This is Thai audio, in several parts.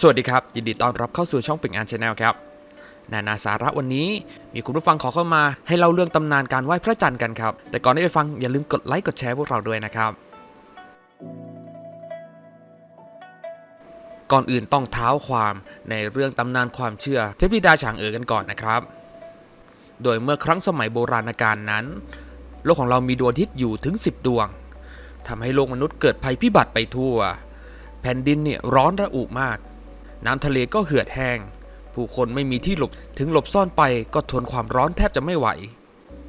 สวัสดีครับ ยินดีต้อนรับเข้าสู่ช่องปิ่งอันชาแนลครับ นานาสาระวันนี้มีคุณผู้ฟังขอเข้ามาให้เล่าเรื่องตำนานการไหว้พระจันทร์กันครับ แต่ก่อนที่ไปฟังอย่าลืมกดไลค์กดแชร์พวกเราด้วยนะครับ ก่อนอื่นต้องเท้าความในเรื่องตำนานความเชื่อ เทพธิดาฉางเอ๋อกันก่อนนะครับ โดยเมื่อครั้งสมัยโบราณกาลนั้น โลกของเรามีดวงอาทิตย์อยู่ถึง 10 ดวงทำให้โลกมนุษย์เกิดภัยพิบัติไปทั่ว แผ่นดินเนี่ยร้อนระอุมาก น้ำทะเลก็เหือดแห้ง ผู้คนไม่มีที่หลบถึงหลบซ่อนไปก็ทนความร้อนแทบจะไม่ไหว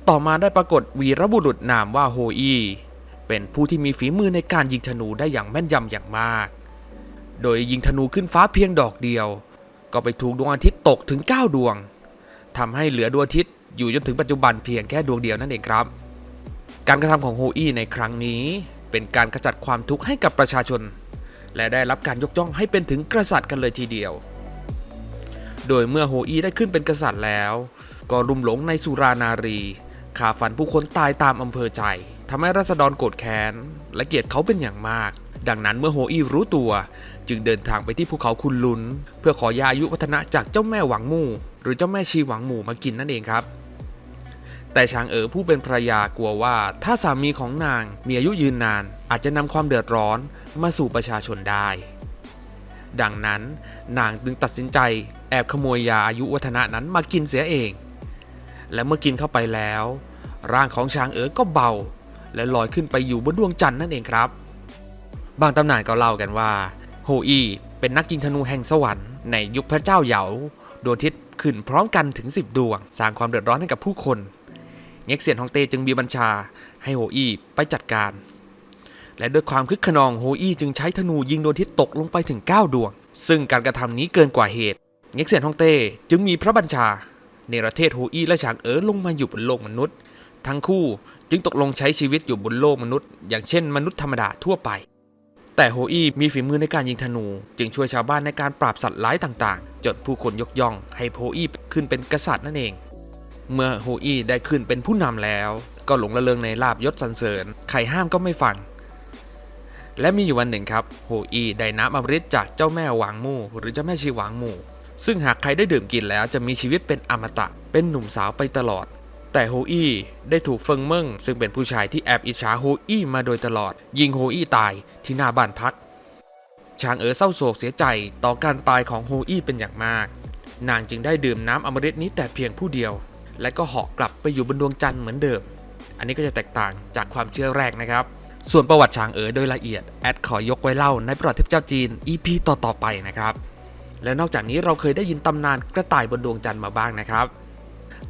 ต่อมาได้ปรากฏวีรบุรุษนามว่าโฮอีเป็นผู้ที่มีฝีมือในการยิงธนูได้อย่างแม่นยำอย่างมาก โดยยิงธนูขึ้นฟ้าเพียงดอกเดียว ก็ไปถูกดวงอาทิตย์ตกถึง 9 ดวงทำให้เหลือดวงอาทิตย์อยู่จนถึงปัจจุบันเพียงแค่ดวงเดียวนั่นเองครับ การกระทำของโฮอีในครั้งนี้ เป็นการกระจัดความทุกข์ให้กับประชาชน และได้รับการยกย่องให้เป็นถึงกษัตริย์กันเลยทีเดียว โดยเมื่อโฮอีได้ขึ้นเป็นกษัตริย์แล้ว ก็รุมหลงในสุรานารีฆ่าฟันผู้คนตายตามอำเภอใจทำให้ราษฎรโกรธแค้น และเกลียดเขาเป็นอย่างมาก ดังนั้นเมื่อโฮอีรู้ตัว จึงเดินทางไปที่ภูเขาคุนลุน เพื่อขอยาอายุวัฒนะจากเจ้าแม่หวังมู่ หรือเจ้าแม่ชีหวังหมู่มากินนั่นเองครับ แต่ชางเอ๋อผู้เป็นภรรยากลัวว่า ถ้าสามีของนางมีอายุยืนนาน อาจจะนำความเดือดร้อนมาสู่ประชาชนได้ ดังนั้นนางจึงตัดสินใจแอบขโมยยาอายุวัฒนะนั้นมากินเสียเอง และเมื่อกินเข้าไปแล้ว ร่างของช้างเอ๋อก็เบา และลอยขึ้นไปอยู่บนดวงจันทร์นั่นเองครับ บางตำนานก็เล่ากันว่าโฮอีเป็นนักยิงธนูแห่งสวรรค์ในยุคพระเจ้าเหยาดวงอาทิตย์ขึ้นพร้อมกันถึง 10 ดวง สร้างความเดือดร้อนให้กับผู้คน เง็กเซียนฮองเต้จึงมีบัญชาให้โฮอี้ไปจัดการ และด้วยความคึกขนองโฮอี้จึงใช้ธนูยิงโดวงอาทิตย์ตกลงไปถึง 9 ดวง ซึ่งการกระทำนี้เกินกว่าเหตุ เง็กเซียนฮองเต้จึงมีพระบัญชาเนประเทศโฮอี้และฉางเอ๋อลงมาอยู่บนโลกมนุษย์ ทั้งคู่จึงตกลงใช้ชีวิตอยู่บนโลกมนุษย์ อย่างเช่นมนุษย์ธรรมดาทั่วไป แต่โฮอี้มีฝีมือในการยิงธนู จึงช่วยชาวบ้านในการปราบสัตว์ร้ายต่างๆจนผู้คนยกย่อง ให้โฮอี้ขึ้นเป็นกษัตริย์นั่นเอง เมื่อโฮอี้ได้ขึ้นเป็นผู้นำแล้ว ก็หลงระเริงในลาบยศสรรเสริญ ใครห้ามก็ไม่ฟัง และมีอยู่วันหนึ่งครับโฮอี้ได้น้ำอมฤตจากเจ้าแม่หวางมู่ หรือเจ้าแม่ชีหวางมู่ ซึ่งหากใครได้ดื่มกินแล้วจะมีชีวิตเป็นอมตะ เป็นหนุ่มสาวไปตลอด แต่โฮอี้ได้ถูกเฟิงเมิงซึ่งเป็นผู้ชายที่แอบอิจฉาโฮอี้มาโดยตลอด ยิงโฮอี้ตายที่หน้าบ้านพักชางเอ๋อเศร้าโศกเสียใจต่อการตายของโฮอี้เป็นอย่างมาก นางจึงได้ดื่มน้ำอมฤตนี้แต่เพียงผู้เดียว และก็เหาะกลับไปอยู่บนดวงจันทร์เหมือนเดิม อันนี้ก็จะแตกต่างจากความเชื่อแรกนะครับ ส่วนประวัติชางเอ๋อโดยละเอียด แอดขอยกไว้เล่าในประวัติเทพเจ้าจีน EP ต่อๆไปนะครับ และนอกจากนี้เราเคยได้ยินตำนานกระต่ายบนดวงจันทร์มาบ้างนะครับ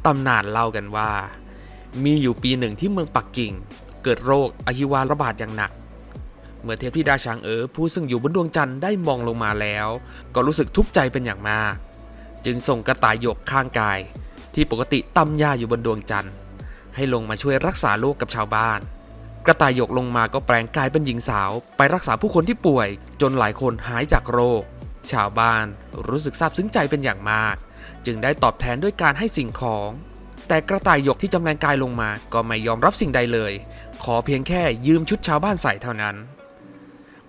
ตำนานเล่ากันว่า มีอยู่ปีหนึ่งที่เมืองปักกิ่ง เกิดโรคอหิวาระบาดอย่างหนักเมื่อเทพธิดาชางเอ๋อผู้ซึ่งอยู่บนดวงจันทร์ได้มองลงมาแล้ว ก็รู้สึกทุกข์ใจเป็นอย่างมาก จึงส่งกระต่ายหยกข้างกาย ที่ปกติตำยาอยู่บนดวงจันทร์ ให้ลงมาช่วยรักษาโรคกับชาวบ้าน กระต่ายหยกลงมาก็แปลงกายเป็นหญิงสาว ไปรักษาผู้คนที่ป่วย จนหลายคนหายจากโรค ชาวบ้านรู้สึกซาบซึ้งใจเป็นอย่างมาก จึงได้ตอบแทนด้วยการให้สิ่งของ แต่กระต่ายหยกที่จำแรงกายลงมาก็ไม่ยอมรับสิ่งใดเลย ขอเพียงแค่ยืมชุดชาวบ้านใส่เท่านั้น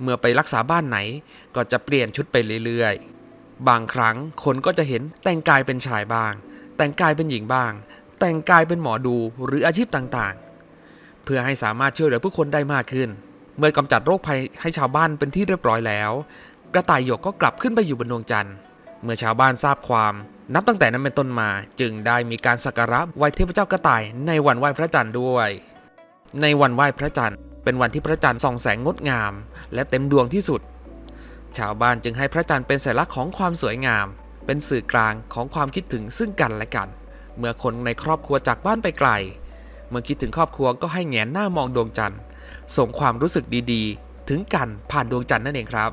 เมื่อไปรักษาบ้านไหนก็จะเปลี่ยนชุดไปเรื่อยๆบางครั้งคนก็จะเห็นแต่งกายเป็นชายบ้าง แต่งกายเป็นหญิงบ้าง แต่งกายเป็นหมอดูหรืออาชีพต่างๆ เพื่อให้สามารถช่วยเหลือผู้คนได้มากขึ้น เมื่อกำจัดโรคภัยให้ชาวบ้านเป็นที่เรียบร้อยแล้ว กระต่ายหยกก็กลับขึ้นไปอยู่บนดวงจันทร์ เมื่อชาวบ้านทราบความนับตั้งแต่นั้นเป็นต้นมาจึงได้มีการสักการะไหว้เทพเจ้ากระต่ายในวันไหว้พระจันทร์ด้วย ในวันไหว้พระจันทร์ เป็นวันที่พระจันทร์ส่องแสงงดงาม และเต็มดวงที่สุด ชาวบ้านจึงให้พระจันทร์เป็นสัญลักษณ์ของความสวยงาม เป็นสื่อกลางของความคิดถึงซึ่งกันและกัน เมื่อคนในครอบครัวจากบ้านไปไกล เมื่อคิดถึงครอบครัวก็ให้แงนหน้ามองดวงจันทร์ ส่งความรู้สึกดีๆ ถึงกันผ่านดวงจันทร์นั่นเองครับ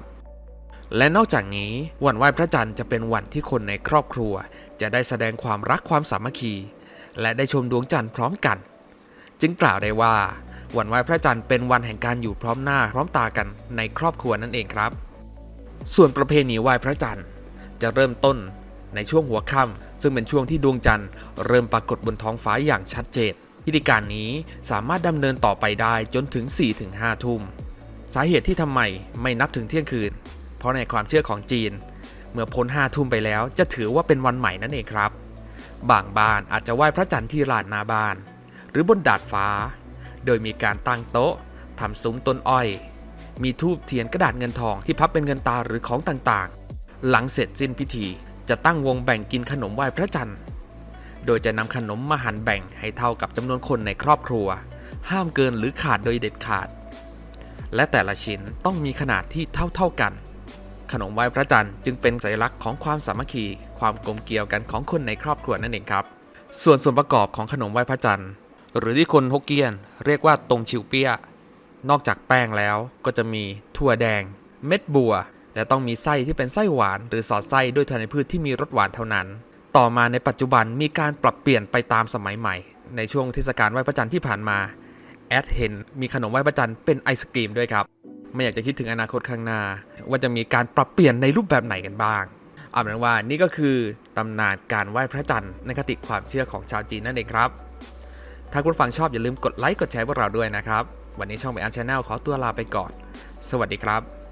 และนอกจากนี้วันไหว้พระจันทร์จะเป็นวันที่คนในครอบครัว จะได้แสดงความรักความสามัคคี และได้ชมดวงจันทร์พร้อมกัน จึงกล่าวได้ว่าวันไหว้พระจันทร์เป็นวันแห่งการอยู่พร้อมหน้าพร้อมตากันในครอบครัวนั่นเองครับ ส่วนประเพณีไหว้พระจันทร์ จะเริ่มต้นในช่วงหัวค่ำซึ่งเป็นช่วงที่ดวงจันทร์เริ่มปรากฏบนท้องฟ้าอย่างชัดเจนพิธีการนี้สามารถดำเนินต่อไปได้จนถึง 4-5 ทุ่ม สาเหตุที่ทำไมไม่นับถึงเที่ยงคืน เพราะในความเชื่อของจีน เมื่อพ้น 5 ทุ่มไปแล้วจะถือว่าเป็นวันใหม่นั่นเองครับ บางบ้านอาจจะไหว้พระจันทร์ที่ลานนาบ้าน หรือบนดาดฟ้า โดยมีการตั้งโต๊ะทำซุ้มต้นอ้อย มีทูบเทียนกระดาษเงินทองที่พับเป็นเงินตาหรือของต่าง หลังเสร็จสิ้นพิธีจะตั้งวงแบ่งกินขนมไหว้พระจันทร์ โดยจะนำขนมมาหั่นแบ่งให้เท่ากับจำนวนคนในครอบครัว ห้ามเกินหรือขาดโดยเด็ดขาด และแต่ละชิ้นต้องมีขนาดที่เท่าๆกัน ขนมไหว้พระจันทร์จึงเป็นสัญลักษณ์ของความสามัคคี ความกลมเกลียวกันของคนในครอบครัวนั่นเองครับ ส่วนส่วนประกอบของขนมไหว้พระจันทร์ หรือที่คนฮกเกี้ยน เรียกว่าตงชิวเปียนอกจากแป้งแล้วก็จะมีถั่วแดง เม็ดบัว และต้องมีไส้ที่เป็นไส้หวาน หรือสอดไส้ด้วยธัญพืชที่มีรสหวานเท่านั้น ต่อมาในปัจจุบันมีการปรับเปลี่ยนไปตามสมัยใหม่ ในช่วงเทศกาลไหว้พระจันทร์ที่ผ่านมาแอดเห็นมีขนมไหว้พระจันทร์เป็นไอศกรีมด้วยครับไม่อยากจะคิดถึงอนาคตข้างหน้า ว่าจะมีการปรับเปลี่ยนในรูปแบบไหนกันบ้างเอาเป็นว่านี่ก็คือตำนานการไหว้พระจันทร์ในคติความเชื่อของชาวจีนนั่นเองครับ ถ้าคุณฟังชอบอย่าลืมกดไลค์กดแชร์พวกเราด้วยนะครับ วันนี้ช่องไปอันชาแนลขอตัวลาไปก่อน สวัสดีครับ